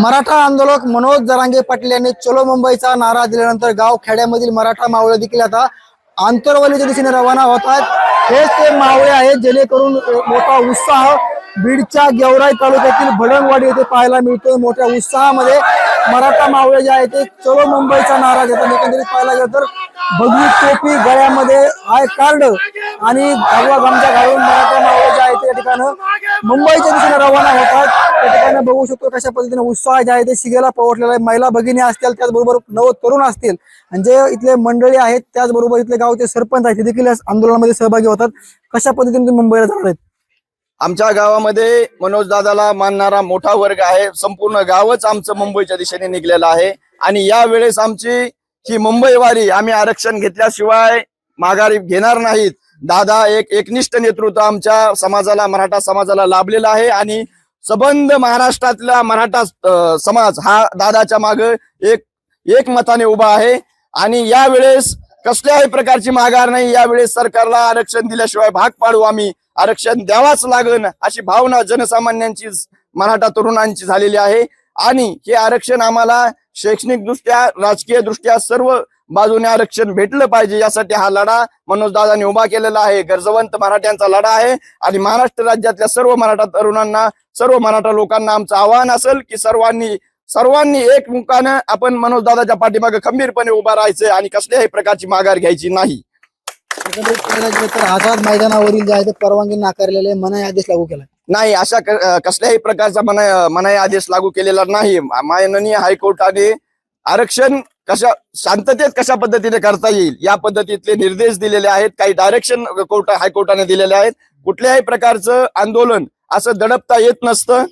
मराठा आंदोलक मनोज जरांगे पाटील यांनी चलो मुंबईचा नारा दिल्यानंतर गाव खेड्यामधील मराठा मावळे देखील आता आंतरवालीच्या दिशेने रवाना होत आहेत. हेच ते मावळे आहेत जेणेकरून मोठा उत्साह बीडच्या गेवराई तालुक्यातील भडंगवाडी येथे पाहायला मिळतोय. मोठ्या उत्साहामध्ये मराठा मावळे जे आहेत ते चलो मुंबईचा नारा देतात. एकंदरीत पाहायला गेलं तर भगवी टोपी गळ्यामध्ये आय कार्ड आणि भगवा गमजा घालून मराठा मावळे जे आहेत ते या ठिकाणं मुंबईच्या दिशेने रवाना होतात. त्या ठिकाणी बघू शकतो कशा पद्धतीने उत्साह जे आहे ते शिगेला पोहोचलेला आहे. महिला भगिनी असतील त्याचबरोबर नव तरुण असतील. आणि जे इथले मंडळी आहेत त्याचबरोबर इथले गावचे सरपंच आहेत ते देखील या आंदोलनामध्ये सहभागी होतात. कशा पद्धतीने तुम्ही मुंबईला जाणार आहेत? आमच्या गावामध्ये मनोज दादाला मानणारा मोठा वर्ग आहे. संपूर्ण गावच आमचं मुंबईच्या दिशेने निघलेलं आहे. आणि या वेळेस आमची ही मुंबईवारी आम्ही आरक्षण घेतल्याशिवाय माघारी घेणार नाहीत. दादा एक एकनिष्ठ नेतृत्व आमच्या समाजाला मराठा समाजाला लाभलेलं आहे आणि सबंध महाराष्ट्रातला मराठा समाज हा दादाच्या माग एक एक मताने उभा आहे. आणि यावेळेस कसल्याही प्रकारची माघार नाही. यावेळेस सरकारला आरक्षण दिल्याशिवाय भाग पाडू आम्ही. आरक्षण द्यावाच लागन अशी भावना जनसामान्यांची मराठा तरुणांची झालेली आहे. आणि हे आरक्षण आम्हाला शैक्षणिक दृष्ट्या राजकीय दृष्ट्या सर्व बाजूने आरक्षण भेटलं पाहिजे. यासाठी हा लढा मनोजदादांनी उभा केलेला आहे. गरजवंत मराठ्यांचा लढा आहे आणि महाराष्ट्र राज्यातल्या सर्व मराठा तरुणांना सर्व मराठा लोकांना आमचं आव्हान असेल की सर्वांनी सर्वांनी एकमुखानं आपण मनोज दादाच्या पाठीमागे खंबीरपणे उभा राहायचं आणि कसल्याही प्रकारची माघार घ्यायची नाही. आझाद मैदानावरील जे आहे ते परवानगी नाकारलेले मनाई आदेश लागू केला नाही अशा कसल्याही प्रकारचा मनाई मनाई आदेश लागू केलेला नाही. माननीय हायकोर्टाने आरक्षण कशा शांततेत कशा पद्धतीने करता येईल या पद्धतीतले निर्देश दिलेले आहेत. काही डायरेक्शन कोर्ट हायकोर्टाने दिलेले आहेत. कुठल्याही प्रकारचं आंदोलन असं दडपता येत नसतं.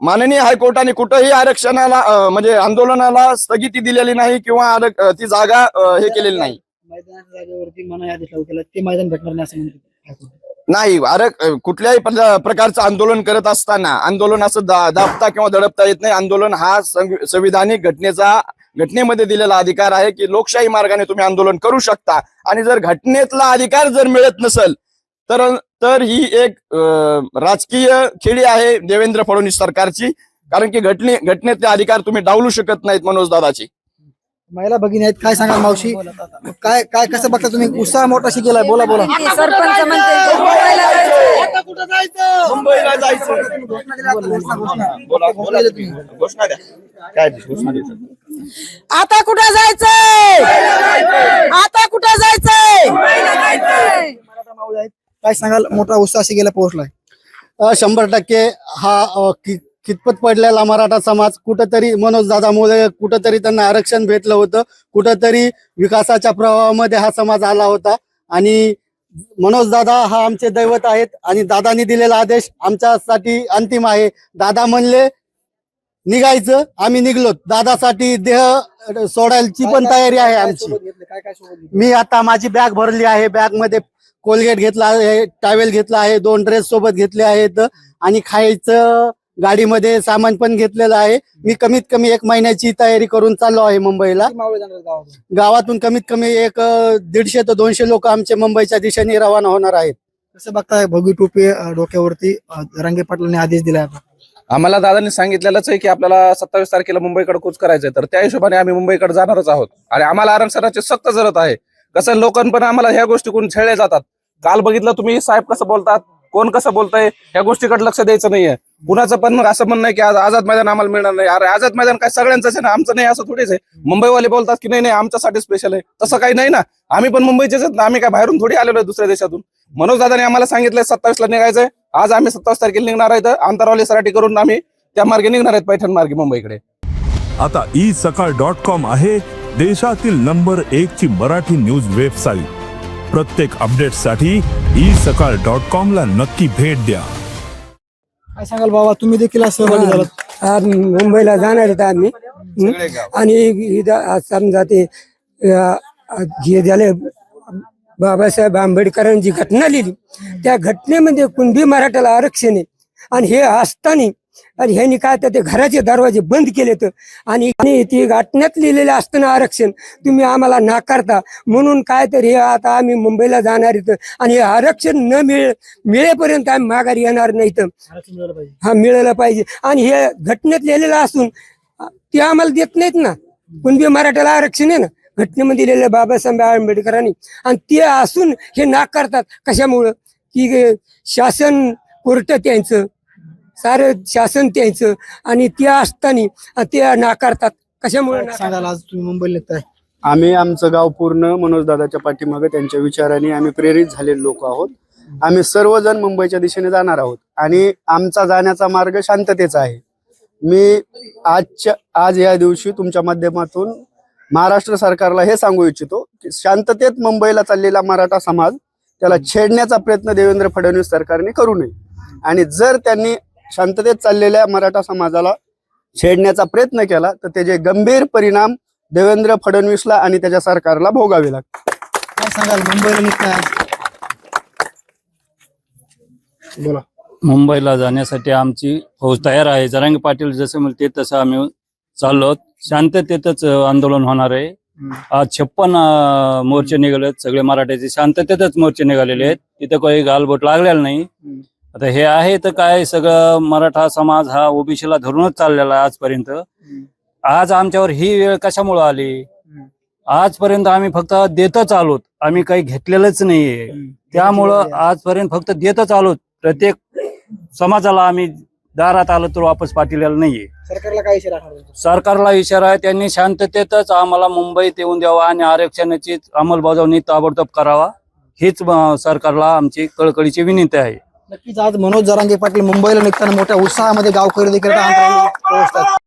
माननीय हायकोर्टाने कुठंही आरक्षणाला म्हणजे आंदोलनाला स्थगिती दिलेली नाही किंवा ती जागा हे केलेली नाही. मैदानाच्या जागेवरती मनाई आदेश लागू केला. ते मैदान भेटणार नाही असं म्हणतात नाही अरे कुठल्याही प्रकारचं आंदोलन करत असताना आंदोलन असं दा- दाबता किंवा दडपता येत नाही. आंदोलन हा संविधानिक घटनेचा घटनेमध्ये दिलेला अधिकार आहे की लोकशाही मार्गाने तुम्ही आंदोलन करू शकता. आणि जर घटनेतला अधिकार जर मिळत नसेल तर तर ही एक राजकीय खेळी आहे देवेंद्र फडणवीस सरकारची. कारण की घटने घटनेतले अधिकार तुम्ही डावलू शकत नाहीत मनोज दादाची महिला भगिनी आहेत काय सांगाल मावशी? काय काय कसं बघता तुम्ही? उत्साह मोठा शिकेलाय बोला बोला. सरपंच म्हणते मुंबईला जायचं. मुंबईला जायचं. बोला बोला घोषणा द्या. काय घोषणा द्या आता कुठं जायचंय? आता कुठं जायचंय? काय सांगाल? मोठा उत्साह शिकेला पोहोचलाय. शंभर टक्के हा कितपत पडलेला मराठा समाज? कुठंतरी मनोज दादामुळे कुठंतरी त्यांना आरक्षण भेटलं होतं. कुठंतरी विकासाच्या प्रवाहामध्ये हा समाज आला होता. आणि मनोज दादा हा आमचे दैवत आहेत आणि दादानी दिलेला आदेश आमच्यासाठी अंतिम आहे. दादा म्हणले निघायचं आम्ही निघलो दादासाठी देह सोडायची पण तयारी आहे आमची? मी आता माझी बॅग भरली आहे. बॅगमध्ये कोलगेट घेतला आहे टावेल घेतला आहे दोन ड्रेस सोबत घेतले आहेत आणि खायचं गाडीमध्ये सामान पण घेतलेलं आहे. मी कमीत कमी एक महिन्याची तयारी करून चाललो आहे मुंबईला. गावातून? कमीत कमी एक दीडशे ते दोनशे लोक आमचे मुंबईच्या दिशेने रवाना होणार आहेत. कसं बघताय भगवी टोपी डोक्यावरती रंगे पाटलांनी आदेश दिलाय आता? आम्हाला दादांनी सांगितलेलंच आहे की आपल्याला सत्तावीस तारखेला मुंबईकडे कूच करायचंय तर त्या हिशोबाने आम्ही मुंबईकडे जाणारच आहोत. आणि आम्हाला आरक्षणाची सक्त जरत आहे. कसं लोकांपण आम्हाला ह्या गोष्टीकडून छेळले जातात. काल बघितलं तुम्ही साहेब कसं बोलतात? कोण कसं बोलतंय या गोष्टीकडे लक्ष द्यायचं नाहीये. कुणाचं पण असं म्हणणं की आज आझाद मैदान आम्हाला मिळणार नाही. अरे आझाद मैदान काय सगळ्यांचंच आहे ना? आमचं नाही असं थोडीच आहे. मुंबईवाले बोलतात की नाही नाही आमच्यासाठी स्पेशल आहे. तसं काही नाही ना. आम्ही पण मुंबईचेच ना. आम्ही काय बाहेरून थोडी आलेलो आहे दुसऱ्या देशातून. मनोज दादाने आम्हाला सांगितलंय सत्तावीसला निघायचंय. आज आम्ही सत्तावीस तारखेला निघणार आहे आंतरवाली सराठी करून आम्ही त्या मार्गे निघणार आहेत पैठण मार्गे मुंबईकडे. आता ई सकाळ डॉट कॉम आहे देशातील नंबर एक ची मराठी न्यूज वेबसाईट. प्रत्येक अपडेटसाठी ई सकाळ डॉट कॉम ला नक्की भेट द्या. काय सांगाल बाबा? तुम्ही देखील आज सहभागी झालात. आज मुंबईला जाणार आहेत आम्ही. हं? आणि इथं आज समजा ते अ, हे झाले बाबासाहेब आंबेडकरांनी जी घटना लिहिली. त्या घटनेमध्ये कुणबी मराठ्याला आरक्षण आहे. आणि हे असताना आणि ह्यांनी काय तर ते घराचे दरवाजे बंद केले तर आणि ते घटनेत लिहिलेलं असतं ना आरक्षण. तुम्ही आम्हाला नाकारता. म्हणून काय तर हे आता आम्ही मुंबईला जाणार इथं. आणि हे आरक्षण न मिळ मिळेपर्यंत आम्ही माघारी येणार नाही तर हा मिळालं पाहिजे. आणि हे घटनेत लिहिलेलं असून ते आम्हाला देत नाहीत ना. कुणबी मराठ्याला आरक्षण आहे ना? घटनेमध्ये लिहिलेलं बाबासाहेब आंबेडकरांनी. आणि ते असून हे नाकारतात. कशामुळं? की शासन कोर्ट त्यांचं सारं शासन त्यांचं आणि ते असताना ते नाकारतात. कशामुळे? सांगाल आज तुम्ही मुंबईला निघताय आम्ही आमचं गाव पूर्ण मनोजदादाच्या पाठीमागे त्यांच्या विचाराने आम्ही प्रेरित झालेले लोक आहोत. आम्ही सर्वजण मुंबईच्या दिशेने जाणार आहोत. आणि आमचा जाण्याचा मार्ग शांततेचा आहे. मी आजच्या आज या दिवशी तुमच्या माध्यमातून महाराष्ट्र सरकारला हे सांगू इच्छितो की शांततेत मुंबईला चाललेला मराठा समाज त्याला छेडण्याचा प्रयत्न देवेंद्र फडणवीस सरकारने करू नये. आणि जर त्यांनी शांततेत चाललेल्या मराठा समाजाला छेडण्याचा प्रयत्न केला तर त्याचे गंभीर परिणाम देवेंद्र फडणवीसला आणि त्याच्या सरकारला भोगावे काय सांगाल मुंबईला? बोला. मुंबईला जाण्यासाठी आमची फौज तयार आहे. जरांगे पाटील जसं म्हणते तसं आम्ही चाललो शांततेतच आंदोलन होणार आहे. आज छप्पन मोर्चे निघालेत. सगळे मराठ्याचे शांततेतच मोर्चे निघालेले आहेत. तिथे काही गालबोट लागलेला नाही. आता हे आहे तर काय सगळं मराठा समाज हा ओबीसीला धरूनच चाललेला आहे आजपर्यंत. आज आमच्यावर ही वेळ कशामुळे आली? आजपर्यंत आम्ही फक्त देतच आलोत. आम्ही काही घेतलेलंच नाहीये. त्यामुळं आजपर्यंत फक्त देतच आलोत. प्रत्येक समाजाला आम्ही दारात आलो तर वापस पाठवलेलं नाहीये. सरकारला काय इशारा? सरकारला इशारा आहे त्यांनी शांततेतच आम्हाला मुंबईत येऊन द्यावा आणि आरक्षणाची अंमलबजावणी ताबडतोब करावा. हीच सरकारला आमची कळकळीची विनंती आहे. नक्कीच आज मनोज जरांगे पाटील मुंबईला निघताना मोठ्या उत्साहामध्ये गावकरी देखील आता पोहोचतात